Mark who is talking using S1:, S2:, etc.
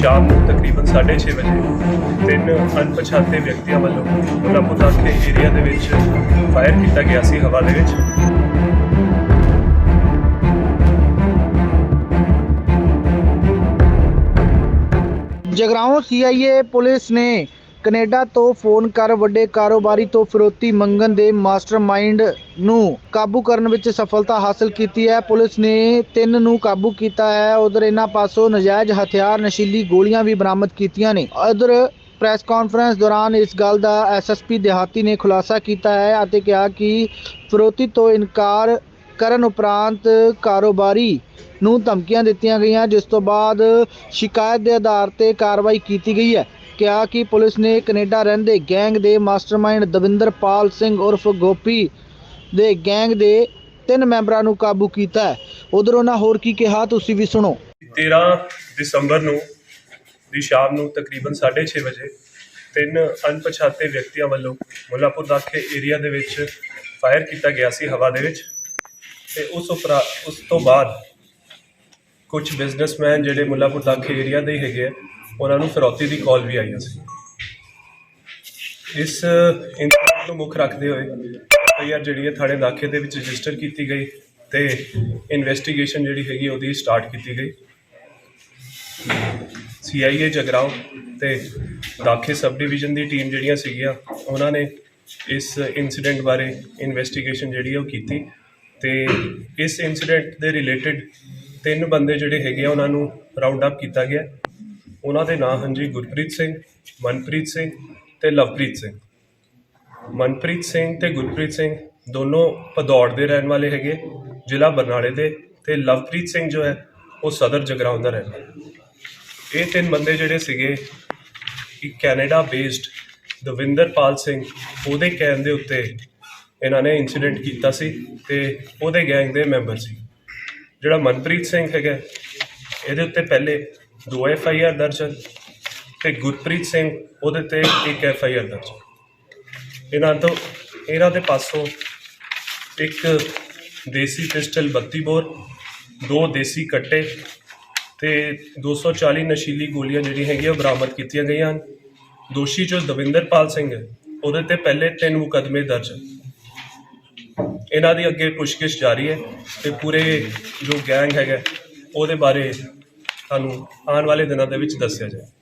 S1: ਸ਼ਾਮ ਨੂੰ ਤਕਰੀਬਨ 6:30 ਵਜੇ ਤਿੰਨ ਅਣਪਛਾਤੇ ਵਿਅਕਤੀਆਂ ਵੱਲੋਂ ਮੁੱਲਾਂਪੁਰ ਦਾਖੇ ਏਰੀਆ ਦੇ ਵਿੱਚ ਫਾਇਰ ਕੀਤਾ ਗਿਆ ਸੀ ਹਵਾ ਦੇ ਵਿੱਚ
S2: ਜਗਰਾਉਂ ਸੀਆਈਏ ਪੁਲਿਸ ਨੇ ਕੈਨੇਡਾ ਤੋਂ ਫੋਨ ਕਰ ਵੱਡੇ ਕਾਰੋਬਾਰੀ ਤੋਂ ਫਿਰੋਤੀ ਮੰਗਣ ਦੇ ਮਾਸਟਰਮਾਈਂਡ ਨੂੰ ਕਾਬੂ ਕਰਨ ਵਿੱਚ ਸਫਲਤਾ ਹਾਸਲ ਕੀਤੀ ਹੈ। ਪੁਲਿਸ ਨੇ ਤਿੰਨ ਨੂੰ ਕਾਬੂ ਕੀਤਾ ਹੈ। ਉਧਰ ਇਹਨਾਂ ਪਾਸੋਂ ਨਜਾਇਜ਼ ਹਥਿਆਰ, ਨਸ਼ੀਲੀ ਗੋਲੀਆਂ ਵੀ ਬਰਾਮਦ ਕੀਤੀਆਂ ਨੇ। ਉਧਰ ਪ੍ਰੈਸ ਕਾਨਫਰੰਸ ਦੌਰਾਨ ਇਸ ਗੱਲ ਦਾ ਐਸਐਸਪੀ ਦਿਹਾਤੀ ਨੇ ਖੁਲਾਸਾ ਕੀਤਾ ਹੈ ਅਤੇ ਕਿਹਾ ਕਿ ਫਿਰੌਤੀ ਤੋਂ ਇਨਕਾਰ ਕਰਨ ਉਪਰੰਤ ਕਾਰੋਬਾਰੀ ਨੂੰ ਧਮਕੀਆਂ ਦਿੱਤੀਆਂ ਗਈਆਂ, ਜਿਸ ਤੋਂ ਬਾਅਦ ਸ਼ਿਕਾਇਤ ਦੇ ਆਧਾਰ ਤੇ ਕਾਰਵਾਈ ਕੀਤੀ ਗਈ ਹੈ। ਕਿਹਾ ਕਿ ਪੁਲਿਸ ਨੇ ਕੈਨੇਡਾ ਰਹਿੰਦੇ ਗੈਂਗ ਦੇ ਮਾਸਟਰਮਾਈਂਡ ਦਵਿੰਦਰਪਾਲ ਸਿੰਘ ਉਰਫ ਗੋਪੀ ਦੇ ਗੈਂਗ ਦੇ ਤਿੰਨ ਮੈਂਬਰਾਂ ਨੂੰ ਕਾਬੂ ਕੀਤਾ ਹੈ। ਉਧਰ ਉਹਨਾਂ ਹੋਰ ਕੀ ਕਿਹਾ ਤੁਸੀਂ ਵੀ ਸੁਣੋ।
S1: 13 ਦਸੰਬਰ ਨੂੰ ਦੀ ਸ਼ਾਮ ਨੂੰ ਤਕਰੀਬਨ 6:30 ਵਜੇ ਤਿੰਨ ਅਣਪਛਾਤੇ ਵਿਅਕਤੀਆਂ ਵੱਲੋਂ ਮੁੱਲਾਂਪੁਰ ਦਾਖੇ ਏਰੀਆ ਦੇ ਵਿੱਚ ਫਾਇਰ ਕੀਤਾ ਗਿਆ ਸੀ ਹਵਾ ਦੇ ਵਿੱਚ ਤੇ ਉਸ ਉਪਰਾ ਉਸ ਤੋਂ ਬਾਅਦ ਕੁਝ ਬਿਜ਼ਨਸਮੈਨ ਜਿਹੜੇ ਮੁੱਲਾਂਪੁਰ ਦਾਖੇ ਏਰੀਆ ਦੇ ਹੈਗੇ ਆ, ਉਹਨਾਂ ਨੂੰ ਫਿਰੌਤੀ ਦੀ ਕਾਲ ਵੀ ਆਈ ਸੀ। ਇਸ ਇਨਸੀਡੈਂਟ ਨੂੰ ਮੁੱਖ ਰੱਖਦੇ ਹੋਏ ਐਫਆਈਆਰ ਜਿਹੜੀ ਹੈ ਥਾਣੇ ਦਾਖੇ ਦੇ ਵਿੱਚ ਰਜਿਸਟਰ ਕੀਤੀ ਗਈ ਤੇ ਇਨਵੈਸਟੀਗੇਸ਼ਨ ਜਿਹੜੀ ਹੈਗੀ ਉਹਦੀ ਸਟਾਰਟ ਕੀਤੀ ਗਈ। ਸੀਆਈਏ ਜਗਰਾਉਂ ਤੇ ਦਾਖੇ ਸਬ ਡਿਵੀਜ਼ਨ ਦੀ ਟੀਮ ਜਿਹੜੀਆਂ ਸੀਗੀਆਂ, ਉਹਨਾਂ ਨੇ ਇਸ ਇਨਸੀਡੈਂਟ ਬਾਰੇ ਇਨਵੈਸਟੀਗੇਸ਼ਨ ਜਿਹੜੀ ਉਹ ਕੀਤੀ ਤੇ ਇਸ ਇਨਸੀਡੈਂਟ ਦੇ ਰਿਲੇਟਡ ਤਿੰਨ ਬੰਦੇ ਜਿਹੜੇ ਹੈਗੇ ਆ, ਉਹਨਾਂ ਨੂੰ ਰਾਉਂਡ ਅਪ ਕੀਤਾ ਗਿਆ। ਉਹਨਾਂ ਦੇ ਨਾਂ ਹਨ ਜੀ ਗੁਰਪ੍ਰੀਤ ਸਿੰਘ, ਮਨਪ੍ਰੀਤ ਸਿੰਘ ਤੇ ਲਵਪ੍ਰੀਤ ਸਿੰਘ। ਮਨਪ੍ਰੀਤ ਸਿੰਘ ਤੇ ਗੁਰਪ੍ਰੀਤ ਸਿੰਘ ਦੋਨੋਂ ਭਦੌੜ ਦੇ ਰਹਿਣ ਵਾਲੇ ਹੈਗੇ, ਜ਼ਿਲ੍ਹਾ ਬਰਨਾਲੇ ਦੇ ਤੇ ਲਵਪ੍ਰੀਤ ਸਿੰਘ ਜੋ ਹੈ, ਉਹ ਸਦਰ ਜਗਰਾਉਂ ਦਾ ਰਹਿਣ ਵਾਲਾ। ਇਹ ਤਿੰਨ ਬੰਦੇ ਜਿਹੜੇ ਸੀਗੇ, ਕਿ ਕੈਨੇਡਾ ਬੇਸਡ ਦਵਿੰਦਰਪਾਲ ਸਿੰਘ, ਉਹਦੇ ਕਹਿਣ ਦੇ ਉੱਤੇ ਇਹਨਾਂ ਨੇ ਇਨਸੀਡੈਂਟ ਕੀਤਾ ਸੀ ਤੇ ਉਹਦੇ ਗੈਂਗ ਦੇ ਮੈਂਬਰ ਸੀ। ਜਿਹੜਾ ਮਨਪ੍ਰੀਤ ਸਿੰਘ ਹੈਗਾ, ਇਹਦੇ ਉੱਤੇ ਪਹਿਲੇ ਦੋ ਐਫ ਆਈ ਆਰ ਦਰਜ ਹਨ ਤੇ ਗੁਰਪ੍ਰੀਤ ਸਿੰਘ ਉਹਦੇ ਤੇ ਇੱਕ ਐਫ ਆਈ ਆਰ ਦਰਜ ਇਹਨਾਂ ਤੋਂ ਇਹਨਾਂ ਦੇ ਪਾਸੋਂ ਇੱਕ ਦੇਸੀ ਪਿਸਟਲ 32 ਬੋਰ, ਦੋ ਦੇਸੀ ਕੱਟੇ ਤੇ 240 ਨਸ਼ੀਲੀ ਗੋਲੀਆਂ ਜਿਹੜੀਆਂ ਹੈਗੀਆਂ ਉਹ ਬਰਾਮਦ ਕੀਤੀਆਂ ਗਈਆਂ ਹਨ। ਦੋਸ਼ੀ ਜੋ ਦਵਿੰਦਰਪਾਲ ਸਿੰਘ ਹੈ, ਉਹਦੇ ਤੇ ਪਹਿਲੇ ਤਿੰਨ ਮੁਕੱਦਮੇ ਦਰਜ ਹਨ। ਇਹਨਾਂ ਦੀ ਅੱਗੇ ਪੁੱਛਗਿੱਛ ਜਾਰੀ ਹੈ ਤੇ ਪੂਰੇ ਜੋ ਗੈਂਗ ਹੈਗਾ, ਉਹਦੇ ਬਾਰੇ ਤੁਹਾਨੂੰ ਆਉਣ ਵਾਲੇ ਦਿਨਾਂ ਦੇ ਵਿੱਚ ਦੱਸਿਆ ਜਾਏ।